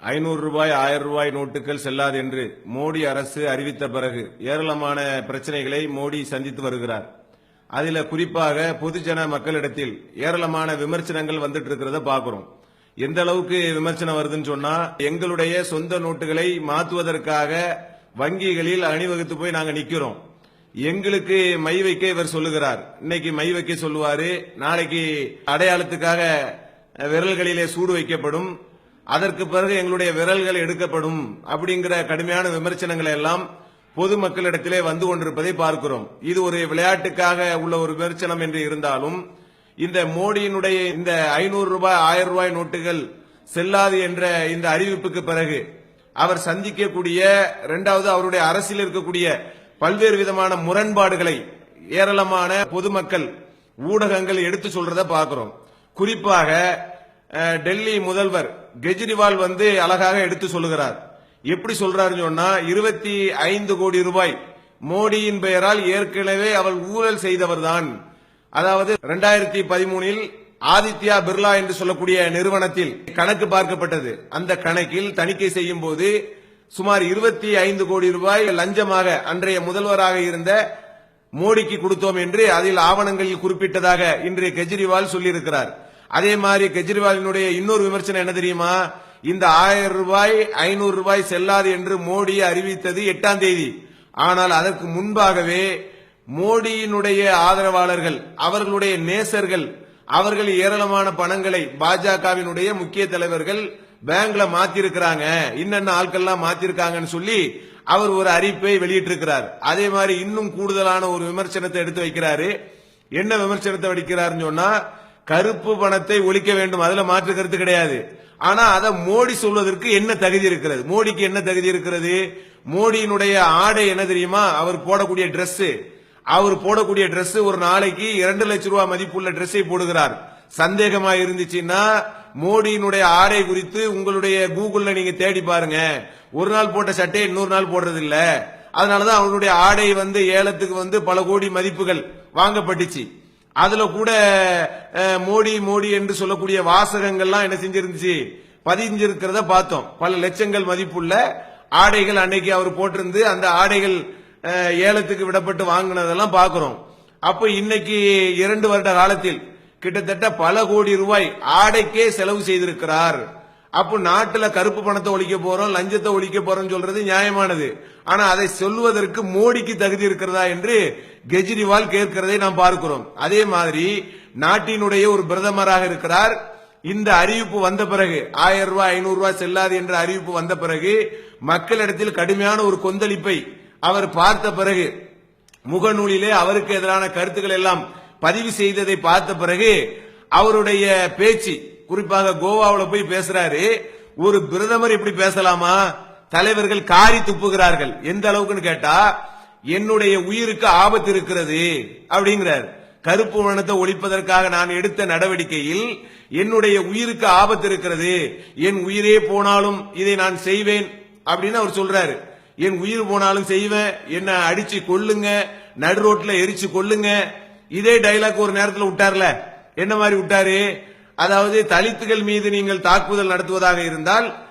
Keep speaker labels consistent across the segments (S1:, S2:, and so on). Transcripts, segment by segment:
S1: ஐநூறு ரூபாய் ஆயிரம் ரூபாய் நோட்டுகள் செல்லாது என்று மோடி அரசு அறிவித்த பிறகு ஏராளமான பிரச்சனைகளை மோடி சந்தித்து வருகிறார். அதில் குறிப்பாக பொதுஜன மக்களிடத்தில் ஏராளமான விமர்சனங்கள் வந்துட்டு இருக்கிறத பார்க்குறோம். எந்த அளவுக்கு விமர்சனம் வருதுன்னு சொன்னா எங்களுடைய சொந்த நோட்டுகளை மாற்றுவதற்காக வங்கிகளில் அணிவகுத்து போய் நாங்கள் நிற்கிறோம் எங்களுக்கு மை வைக்க இவர் சொல்லுகிறார். இன்னைக்கு மை வைக்க சொல்லுவாரு. நாளைக்கு அடையாளத்துக்காக விரல்களிலே சூடு வைக்கப்படும். அதற்கு பிறகு எங்களுடைய விரல்கள் எடுக்கப்படும் அப்படிங்கிற கடுமையான விமர்சனங்களை எல்லாம் பொதுமக்களிடத்திலே வந்து கொண்டிருப்பதை பார்க்கிறோம். இது ஒரு விளையாட்டுக்காக உள்ள ஒரு விமர்சனம் என்று இருந்தாலும் இந்த மோடியினுடைய இந்த ஐநூறு ரூபாய் ஆயிரம் ரூபாய் நோட்டுகள் செல்லாது என்ற இந்த அறிவிப்புக்கு பிறகு அவர் சந்திக்கக்கூடிய இரண்டாவது அவருடைய அரசியல் இருக்கக்கூடிய பல்வேறு விதமான முரண்பாடுகளை ஏராளமான பொதுமக்கள் ஊடகங்கள் எடுத்து சொல்றத பார்க்கிறோம். குறிப்பாக டெல்லி முதல்வர் கெஜ்ரிவால் வந்து அழகாக எடுத்து சொல்லுகிறார். எப்படி சொல்றாருன்னு சொன்னா இருபத்தி ஐந்து கோடி ரூபாய் மோடியின் பெயரால் ஏற்கனவே அவள் ஊழல் செய்தவர்தான். அதாவது இரண்டாயிரத்தி பதிமூனில் ஆதித்யா பிர்லா என்று சொல்லக்கூடிய நிறுவனத்தில் கணக்கு பார்க்கப்பட்டது. அந்த கணக்கில் தணிக்கை செய்யும் போது சுமார் இருபத்தி ஐந்து கோடி ரூபாய் லஞ்சமாக அன்றைய முதல்வராக இருந்த மோடிக்கு கொடுத்தோம் என்று அதில் ஆவணங்களில் குறிப்பிட்டதாக இன்று கெஜ்ரிவால் சொல்லியிருக்கிறார். அதே மாதிரி கெஜ்ரிவாலினுடைய இன்னொரு விமர்சனம் என்ன தெரியுமா? இந்த ஆயிரம் ரூபாய் ஐநூறு ரூபாய் செல்லாது என்று மோடி அறிவித்தது எட்டாம் தேதி. ஆனால் அதற்கு முன்பாகவே மோடியினுடைய ஆதரவாளர்கள் அவர்களுடைய நேசர்கள் அவர்கள் ஏராளமான பணங்களை பாஜகவினுடைய முக்கிய தலைவர்கள் பேங்க்ல மாத்திருக்கிறாங்க. இன்னென்ன ஆட்கள்லாம் மாத்திருக்காங்கன்னு சொல்லி அவர் ஒரு அறிவிப்பை வெளியிட்டிருக்கிறார். அதே மாதிரி இன்னும் கூடுதலான ஒரு விமர்சனத்தை எடுத்து வைக்கிறாரு. என்ன விமர்சனத்தை வைக்கிறாருன்னு சொன்னா கருப்பு பணத்தை ஒழிக்க வேண்டும். அதுல மாற்று கருத்து கிடையாது. ஆனா அதை மோடி சொல்வதற்கு என்ன தகுதி இருக்கிறது? மோடிக்கு என்ன தகுதி இருக்கிறது? மோடியினுடைய ஆடை என்ன தெரியுமா? அவர் போடக்கூடிய Dress. அவர் போடக்கூடிய Dress ஒரு நாளைக்கு இரண்டு லட்சம் ரூபாய் மதிப்புள்ள Dress-ஐ போடுகிறார். சந்தேகமா இருந்துச்சுன்னா மோடியினுடைய ஆடை குறித்து உங்களுடைய கூகுள்ல நீங்க தேடி பாருங்க. ஒரு நாள் போட்ட சட்டையை இன்னொரு நாள் போடுறது இல்ல அதனாலதான் அவருடைய ஆடை வந்து ஏலத்துக்கு வந்து பல கோடி மதிப்புகள் வாங்கப்பட்டுச்சு. அதுல கூட மோடி மோடி என்று சொல்லக்கூடிய வாசகங்கள்லாம் என்ன செஞ்சிருந்துச்சு? பதிஞ்சிருக்கிறத பார்த்தோம். பல லட்சங்கள் மதிப்புள்ள ஆடைகள் அன்னைக்கு அவர் போட்டிருந்து அந்த ஆடைகள் ஏலத்துக்கு விடப்பட்டு வாங்கினதெல்லாம் பார்க்கிறோம். அப்ப இன்னைக்கு இரண்டு வருட காலத்தில் கிட்டத்தட்ட பல கோடி ரூபாய் ஆடைக்கே செலவு செய்திருக்கிறார். அப்போ நாட்டுல கருப்பு பணத்தை ஒழிக்க போறோம் லஞ்சத்தை ஒழிக்க போறோம் சொல்றது நியாயமானது. ஆனா அதை சொல்வதற்கு மோடிக்கு தகுதி இருக்கிறதா என்று கெஜ்ரிவால் கேட்கிறதை நாம் பார்க்கிறோம். அதே மாதிரி நாட்டினுடைய ஒரு பிரதமராக இருக்கிறார். இந்த அறிவிப்பு வந்த பிறகு ஆயிரம் ரூபாய் ஐநூறு ரூபாய் செல்லாது என்ற அறிவிப்பு வந்த பிறகு மக்களிடத்தில் கடுமையான ஒரு கொந்தளிப்பை அவர் பார்த்த பிறகு முகநூலிலே அவருக்கு எதிரான கருத்துக்கள் எல்லாம் பதிவு செய்ததை பார்த்த பிறகு அவருடைய பேச்சு குறிப்பாக கோவாவில் போய் பேசுறாரு ஒரு பிரதமர் இப்படி பேசலாமா? தலைவர்கள் காரி துப்புகிறார்கள். எந்த அளவுக்குன்னு கேட்டா என்னுடைய உயிருக்கு ஆபத்து இருக்கிறது அப்படிங்கிறார். கருப்பு வனத்தை ஒழிப்பதற்காக நான் எடுத்த நடவடிக்கையில் என்னுடைய உயிருக்கு ஆபத்து இருக்கிறது. என் உயிரே போனாலும் இதை நான் செய்வேன் அப்படின்னு அவர் சொல்றாரு. என் உயிர் போனாலும் செய்வேன். என்ன அடிச்சு கொல்லுங்க. நடு ரோட்ல எரிச்சு கொல்லுங்க. இதே டைலாக் ஒரு நேரத்தில் விட்டார்ல. என்ன மாதிரி விட்டாரு? அதாவது தலித்துகள் மீது நீங்கள் தாக்குதல் நடத்துவதாக இருந்தால்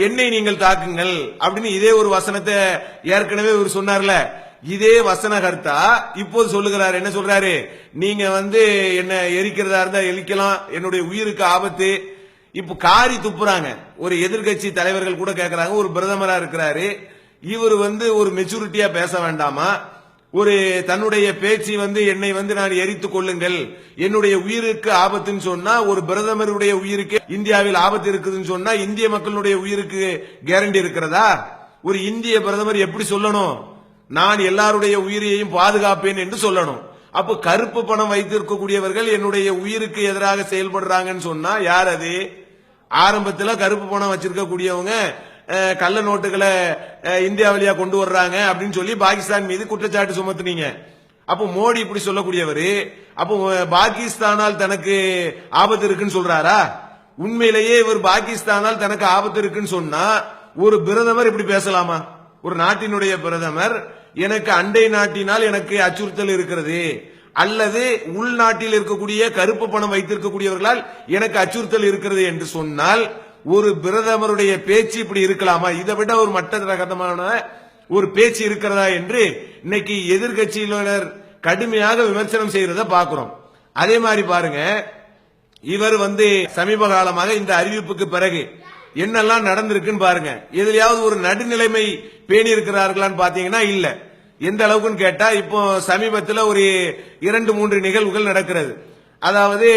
S1: என்னை நீங்கள் தாக்குங்கள் அப்படின்னு இதே ஒரு வசனத்தை ஏற்கனவே இவர் சொன்னார்ல. இதே வசன கர்த்தா இப்போது சொல்லுகிறார். என்ன சொல்றாரு? நீங்க வந்து என்ன எரிக்கிறதா இருந்தா எரிக்கலாம். என்னுடைய உயிருக்கு ஆபத்து. இப்ப காரி துப்புறாங்க. ஒரு எதிர்க்கட்சி தலைவர்கள் கூட கேட்கறாங்க ஒரு பிரதமரா இருக்கிறாரு. இவர் வந்து ஒரு மெச்சூரிட்டியா பேச வேண்டாமா? ஒரு தன்னுடைய பேச்சு வந்து என்னை வந்து நான் எரித்துக் கொள்ளுங்கள். என்னுடைய உயிருக்கு ஆபத்துன்னு சொன்னா ஒரு பிரதமருடைய உயிருக்கு இந்தியாவில் ஆபத்து இருக்குதுன்னு சொன்னா இந்திய மக்களுடைய உயிருக்கு கேரண்டி இருக்கிறதா? ஒரு இந்திய பிரதமர் எப்படி சொல்லணும்? நான் எல்லாருடைய உயிரையும் பாதுகாப்பேன் என்று சொல்லணும். அப்போ கருப்பு பணம் வைத்திருக்கக்கூடியவர்கள் என்னுடைய உயிருக்கு எதிராக செயல்படுறாங்கன்னு சொன்னா யார் அது? ஆரம்பத்தில் கருப்பு பணம் வச்சிருக்க கூடியவங்க கள்ள நோட்டுகளை இந்தியா வழியா கொண்டு வர்றாங்க அப்படின்னு சொல்லி பாகிஸ்தான் மீது குற்றச்சாட்டு சுமத்துனீங்க. அப்போ மோடி இப்படி சொல்லக்கூடியவர் அப்போ பாகிஸ்தானால் தனக்கு ஆபத்து இருக்குன்னு சொல்றாரா? உண்மையிலேயே இவர் பாகிஸ்தானால் தனக்கு ஆபத்து இருக்குன்னு சொன்னா ஒரு பிரதமர் இப்படி பேசலாமா? ஒரு நாட்டினுடைய பிரதமர் எனக்கு அண்டை நாட்டினால் எனக்கு அச்சுறுத்தல் இருக்கிறது. அல்லது உள்நாட்டில் இருக்கக்கூடிய கருப்பு பணம் வைத்திருக்கக்கூடியவர்களால் எனக்கு அச்சுறுத்தல் இருக்கிறது என்று சொன்னால் ஒரு பிரதமருடைய பேச்சு இப்படி இருக்கலாமா? இதை விட ஒரு மட்ட ரகமான ஒரு பேச்சு இருக்கிறதா என்று இன்னைக்கு எதிர்கட்சியினர் கடுமையாக விமர்சனம் செய்யறத பாக்குறோம் அதே மாதிரி பாருங்க இவர் வந்து சமீப காலமாக இந்த அறிவிப்புக்கு பிறகு என்னெல்லாம் நடந்திருக்குன்னு பாருங்க. எதுலயாவது ஒரு நடுநிலைமை பேணி இருக்கிறார்களான்னு பாத்தீங்கன்னா இல்ல. எந்த அளவுக்குன்னு கேட்டா இப்போ சமீபத்தில் ஒரு இரண்டு மூன்று நிகழ்வுகள் நடக்கிறது. அதாவது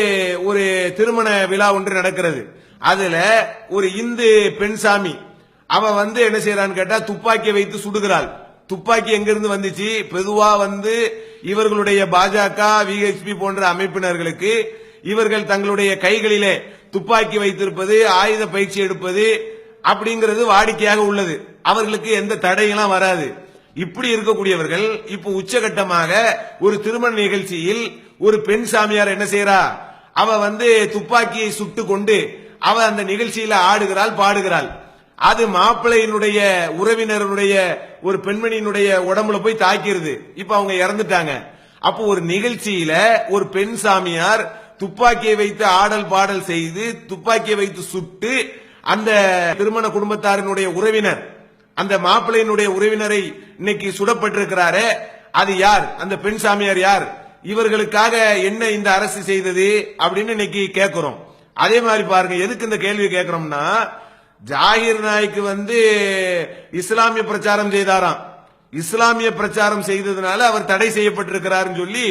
S1: ஒரு திருமண விழா ஒன்று நடக்கிறது. அதுல ஒரு இந்து பெண் சாமி அவ வந்து என்ன செய்யறான்னு கேட்டா துப்பாக்கியை வைத்து சுடுகிறாள். துப்பாக்கி எங்கிருந்து வந்துச்சு? பொதுவா வந்து இவர்களுடைய பாஜக விஹெச்பி போன்ற அமைப்பினர்களுக்கு. இவர்கள் தங்களுடைய கைகளிலே துப்பாக்கி வைத்திருப்பது ஆயுத பயிற்சி எடுப்பது அப்படிங்கிறது வாடிக்கையாக உள்ளது. அவர்களுக்கு எந்த தடையெல்லாம் வராது. இப்படி இருக்கக்கூடியவர்கள் இப்போ உச்சகட்டமாக ஒரு திருமண நிகழ்ச்சியில் ஒரு பெண் சாமியார் என்ன செய்யறா அவ வந்து துப்பாக்கியை சுட்டு கொண்டு அவ அந்த நிகழ்ச்சியில ஆடுகிறாள் பாடுகிறாள். அது மாப்பிள்ளையினுடைய உறவினருடைய ஒரு பெண்மணியினுடைய உடம்புல போய் தாக்கிருது. இப்ப அவங்க இறந்துட்டாங்க. அப்போ ஒரு நிகழ்ச்சியில ஒரு பெண் சாமியார் துப்பாக்கியை வைத்து ஆடல் பாடல் செய்து துப்பாக்கியை வைத்து சுட்டு அந்த திருமண குடும்பத்தாரினுடைய உறவினர் அந்த மாப்பிள்ளையினுடைய உறவினரை இன்னைக்கு சுடப்பட்டிருக்கிறாரே அது யார்? அந்த பெண் சாமியார் யார்? இவர்களுக்காக என்ன இந்த அரசு செய்தது அப்படின்னு இன்னைக்கு கேட்கிறோம் அதே மாதிரி பாருங்க எதுக்கு இந்த கேள்வி கேட்கிறோம்னா ஜாகிர் நாய்க்கு வந்து இஸ்லாமிய பிரச்சாரம் செய்தாராம். இஸ்லாமிய பிரச்சாரம் செய்ததுனால அவர் தடை செய்யப்பட்டிருக்கிறாருன்னு சொல்லி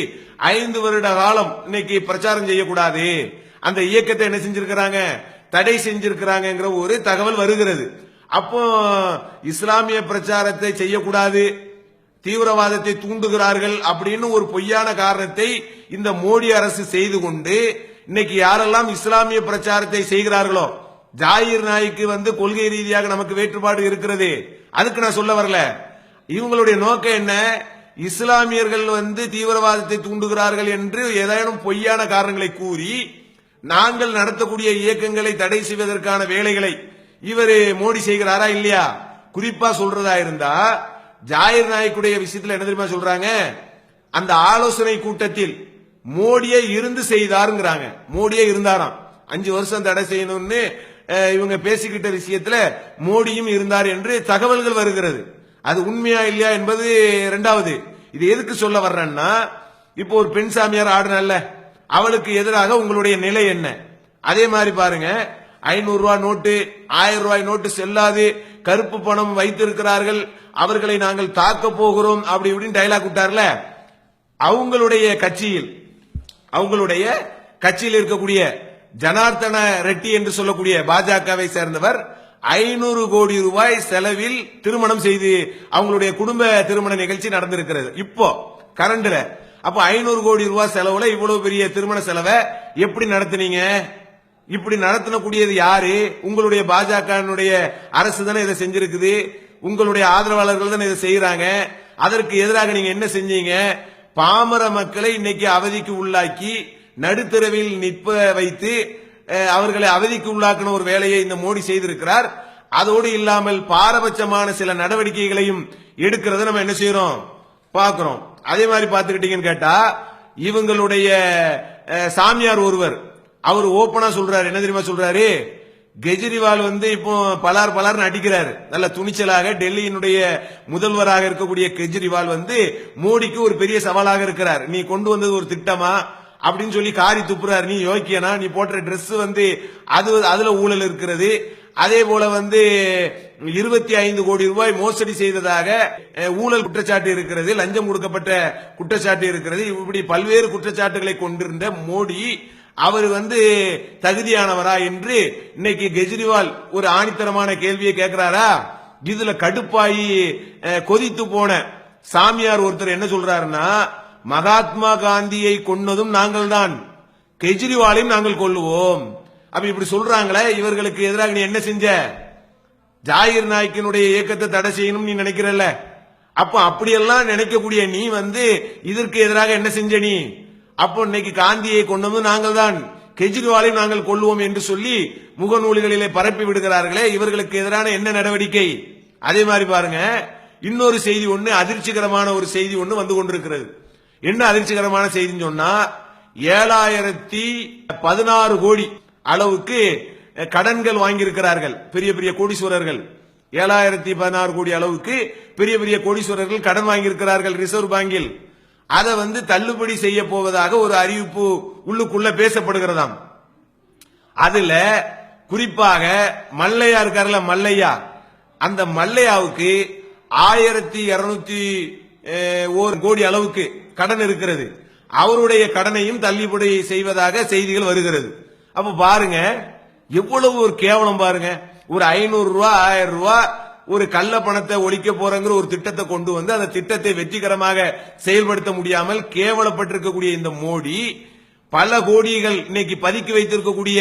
S1: ஐந்து வருட காலம் இன்னைக்கு பிரச்சாரம் செய்யக்கூடாது. அந்த இயக்கத்தை என்ன செஞ்சிருக்கிறாங்க? தடை செஞ்சிருக்கிறாங்கிற ஒரு தகவல் வருகிறது. அப்போ இஸ்லாமிய பிரச்சாரத்தை செய்யக்கூடாது. தீவிரவாதத்தை தூண்டுகிறார்கள் அப்படின்னு ஒரு பொய்யான காரணத்தை இந்த மோடி அரசு செய்து கொண்டு இன்னைக்கு யாரெல்லாம் இஸ்லாமிய பிரச்சாரத்தை செய்கிறார்களோ ஜாயிர் நாய்க்கு வந்து கொள்கை ரீதியாக நமக்கு வேற்றுப்பாடு இருக்கிறது. அதுக்கு நான் சொல்ல வரல. இவங்களுடைய நோக்கம் என்ன? இஸ்லாமியர்கள் வந்து தீவிரவாதத்தை தூண்டுகிறார்கள் என்று ஏதேனும் பொய்யான காரணங்களை கூறி நாங்கள் நடத்தக்கூடிய இயக்கங்களை தடை செய்வதற்கான வேலைகளை இவர் மோடி செய்கிறாரா இல்லையா? குறிப்பா சொல்றதா இருந்தா ஜாயிர் நாயக்குடைய விஷயத்தில் என்ன தெரியுமா சொல்றாங்க? அந்த ஆலோசனை கூட்டத்தில் மோடியே இருந்து செய்தாருங்கிறாங்க. மோடியே இருந்தாராம். அஞ்சு வருஷம் தடை செய்யணும்னு இவங்க பேசிக்கிட்ட விஷயத்துல மோடியும் இருந்தார் என்று தகவல்கள் வருகிறது. அது உண்மையா இல்லையா என்பது ரெண்டாவது இது எதுக்கு சொல்ல வர்றேன்னா இப்போ ஒரு பெண் சாமியார் ஆடுனல்ல அவளுக்கு எதிராக உங்களுடைய நிலை என்ன? அதே மாதிரி பாருங்க ஐநூறு ரூபாய் நோட்டு ஆயிரம் ரூபாய் நோட்டு செல்லாது கருப்பு பணம் வைத்திருக்கிறார்கள் அவர்களை நாங்கள் தாக்க போகிறோம் அப்படி இப்படின்னு டைலாக் விட்டார்ல அவங்களுடைய கட்சியில் அவங்களுடைய கட்சியில் இருக்கக்கூடிய ஜனார்த்தன ரெட்டி என்று சொல்லக்கூடிய பாஜகவை சேர்ந்தவர் ஐநூறு கோடி ரூபாய் செலவில் திருமணம் செய்து அவங்களுடைய குடும்ப திருமண நிகழ்ச்சி நடந்திருக்கிறது. இப்போ கரண்ட்ல அப்ப ஐநூறு கோடி ரூபாய் செலவுல இவ்வளவு பெரிய திருமண செலவை எப்படி நடத்துனீங்க? இப்படி நடத்தினக்கூடியது யாரு? உங்களுடைய பாஜகனுடைய அரசு தானே இதை செஞ்சிருக்குது. உங்களுடைய ஆதரவாளர்கள் தானே இதை செய்யறாங்க அதற்கு எதிராக நீங்க என்ன செஞ்சீங்க? பாமர மக்களை இன்னைக்கு அவதிக்கு உள்ளாக்கி நடுத்தரவில் நிற்ப வைத்து அவர்களை அவதிக்கு உள்ளாக்கின ஒரு வேலையை இந்த மோடி செய்திருக்கிறார். அதோடு இல்லாமல் பாரபட்சமான சில நடவடிக்கைகளையும் எடுக்கிறத நம்ம என்ன செய்யறோம் பார்க்கிறோம். அதே மாதிரி பார்த்துக்கிட்டீங்கன்னு கேட்டா இவங்களுடைய சாமியார் ஒருவர் அவர் ஓப்பனா சொல்றாரு. என்ன தெரியுமா சொல்றாரு? கெஜ்ரிவால் வந்து இப்போ பலார் பலார்னு அடிக்கிறாரு. நல்ல துணிச்சலாக டெல்லியினுடைய முதல்வராக இருக்கக்கூடிய கெஜ்ரிவால் வந்து மோடிக்கு ஒரு பெரிய சவாலாக இருக்கிறார். நீ கொண்டு வந்தது ஒரு திட்டமா? அப்படின்னு சொல்லி காரி துப்புறாரு. நீ யோக்கியனா நீ போட்ட ட்ரெஸ் வந்து அது அதுல ஊழல் இருக்கிறது. அதே போல வந்து இருபத்தி ஐந்து கோடி ரூபாய் மோசடி செய்ததாக ஊழல் குற்றச்சாட்டு இருக்கிறது லஞ்சம் கொடுக்கப்பட்ட குற்றச்சாட்டு இருக்கிறது. இப்படி பல்வேறு குற்றச்சாட்டுகளை கொண்டிருந்த மோடி அவர் வந்து தகுதியானவரா என்று இன்னைக்கு கெஜ்ரிவால் ஒரு ஆணித்தரமான கேள்வியை கேட்கிறாரா? இதுல கடுப்பாயி கொதித்து போன சாமியார் ஒருத்தர் என்ன சொல்றாருன்னா மகாத்மா காந்தியை கொன்னதும் நாங்கள் தான் கெஜ்ரிவாலையும் நாங்கள் கொள்ளுவோம் அப்ப இப்படி சொல்றாங்களே இவர்களுக்கு எதிராக நீ என்ன செஞ்ச? ஜாகிர் நாய்க்கினுடைய இயக்கத்தை தடை செய்யணும் நீ நினைக்கிறல்ல. அப்ப அப்படியெல்லாம் நினைக்கக்கூடிய நீ வந்து இதற்கு எதிராக என்ன செஞ்ச நீ? அப்போ இன்னைக்கு காந்தியை கொண்டதும் நாங்கள் தான் கெஜ்ரிவாலையும் நாங்கள் கொள்வோம் என்று சொல்லி முகநூல்களிலே பரப்பி விடுகிறார்களே இவர்களுக்கு எதிரான என்ன நடவடிக்கை? அதே மாதிரி பாருங்க இன்னொரு செய்தி ஒண்ணு அதிர்ச்சிகரமான ஒரு செய்தி ஒண்ணு வந்து கொண்டிருக்கிறது. என்ன அதிர்ச்சிகரமான செய்தின்னு சொன்னா ஏழாயிரத்தி பதினாறு கோடி அளவுக்கு கடன்கள் வாங்கியிருக்கிறார்கள் பெரிய பெரிய கோடீஸ்வரர்கள். ஏழாயிரத்தி பதினாறு கோடி அளவுக்கு பெரிய பெரிய கோடீஸ்வரர்கள் கடன் வாங்கியிருக்கிறார்கள் ரிசர்வ் பேங்கில். அதை வந்து தள்ளுபடி செய்ய போவதாக ஒரு அறிவிப்பு உள்ளுக்குள்ள பேசப்படுகிறதாம். அதுல குறிப்பாக மல்லையா இருக்காருல்ல மல்லையா. அந்த மல்லையாவுக்கு ஆயிரத்தி இருநூத்தி ஒரு கோடி அளவுக்கு கடன் இருக்கிறது. அவருடைய கடனையும் தள்ளுபடி செய்வதாக செய்திகள் வருகிறது. அப்ப பாருங்க எவ்வளவு ஒரு கேவலம் பாருங்க. ஒரு ஐநூறு ரூபா ஆயிரம் ரூபாய் ஒரு கள்ள பணத்தை ஒழிக்க போறங்கிற ஒரு திட்டத்தை கொண்டு வந்து அந்த திட்டத்தை வெற்றிகரமாக செயல்படுத்த முடியாமல் கேவலப்பட்டிருக்கக்கூடிய இந்த மோடி பல கோடிகள் இன்னைக்கு பதுக்கி வைத்திருக்கக்கூடிய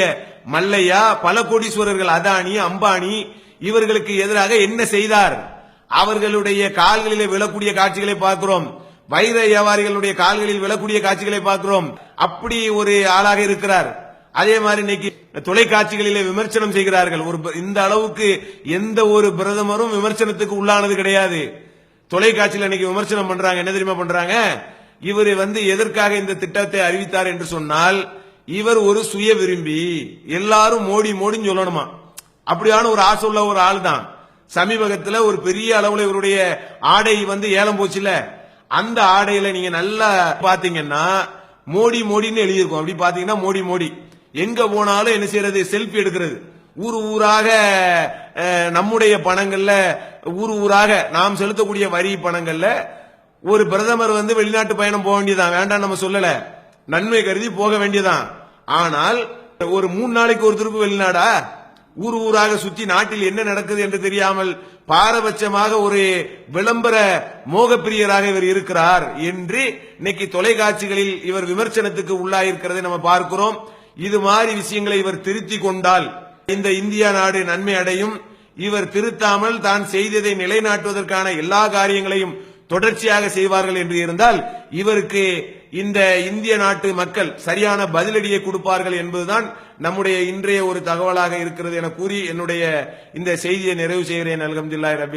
S1: மல்லையா பல கோடீஸ்வரர்கள் அதானி அம்பானி இவர்களுக்கு எதிராக என்ன செய்தார்? அவர்களுடைய கால்களிலே விழக்கூடிய காட்சிகளை பார்க்கிறோம். வைர வியாபாரிகளுடைய கால்களில் விழக்கூடிய காட்சிகளை பார்க்கிறோம். அப்படி ஒரு ஆளாக இருக்கிறார். அதே மாதிரி இன்னைக்கு தொலைக்காட்சிகளிலே விமர்சனம் செய்கிறார்கள். ஒரு இந்த அளவுக்கு எந்த ஒரு பிரதமரும் விமர்சனத்துக்கு உள்ளானது கிடையாது. தொலைக்காட்சியில் இன்னைக்கு விமர்சனம் பண்றாங்க. என்ன தெரியுமா பண்றாங்க? இவர் வந்து எதற்காக இந்த திட்டத்தை அறிவித்தார் என்று சொன்னால் இவர் ஒரு சுய விரும்பி எல்லாரும் மோடி மோடின்னு சொல்லணுமா? அப்படியான ஒரு ஆசை உள்ள ஒரு ஆள் தான் சமீபகத்தில் ஒரு பெரிய அளவுல இவருடைய ஆடை வந்து ஏலம் போச்சுல. அந்த ஆடையில நீங்க நல்லா பாத்தீங்கன்னா மோடி மோடின்னு எழுதியிருக்கும். அப்படி பாத்தீங்கன்னா மோடி மோடி. எங்க போனாலும் என்ன செய்யறது? செல்ஃபி எடுக்கிறது. ஊர் ஊராக நம்முடைய பணங்கள்ல ஊர் ஊராக நாம் செலுத்தக்கூடிய வரி பணங்கள்ல ஒரு பிரதமர் வந்து வெளிநாட்டு பயணம் போக வேண்டியதான் வேண்டாம் நம்ம சொல்லல. நன்மை கருதி போக வேண்டியதான் ஆனால் ஒரு மூணு நாளைக்கு ஒரு திருப்பு வெளிநாடா? ஊர் ஊராக சுற்றி நாட்டில் என்ன நடக்குது என்று தெரியாமல் பாரபட்சமாக ஒரு விளம்பர மோகப்பிரியராக இவர் இருக்கிறார் என்று இன்னைக்கு தொலைக்காட்சிகளில் இவர் விமர்சனத்துக்கு உள்ளாயிருக்கிறதை நம்ம பார்க்கிறோம். இது மாதிரி விஷயங்களை இவர் திருத்தி கொண்டால் இந்த இந்தியா நாடு நன்மை அடையும். இவர் திருத்தாமல் தான் செய்ததை நிலைநாட்டுவதற்கான எல்லா காரியங்களையும் தொடர்ச்சியாக செய்வார்கள் என்று இருந்தால் இவருக்கு இந்த இந்திய நாட்டு மக்கள் சரியான பதிலடியை கொடுப்பார்கள் என்பதுதான் நம்முடைய இன்றைய ஒரு தகவலாக இருக்கிறது என கூறி என்னுடைய இந்த செய்தியை நிறைவு செய்கிறேன். அலமதுல்லாய் ரபி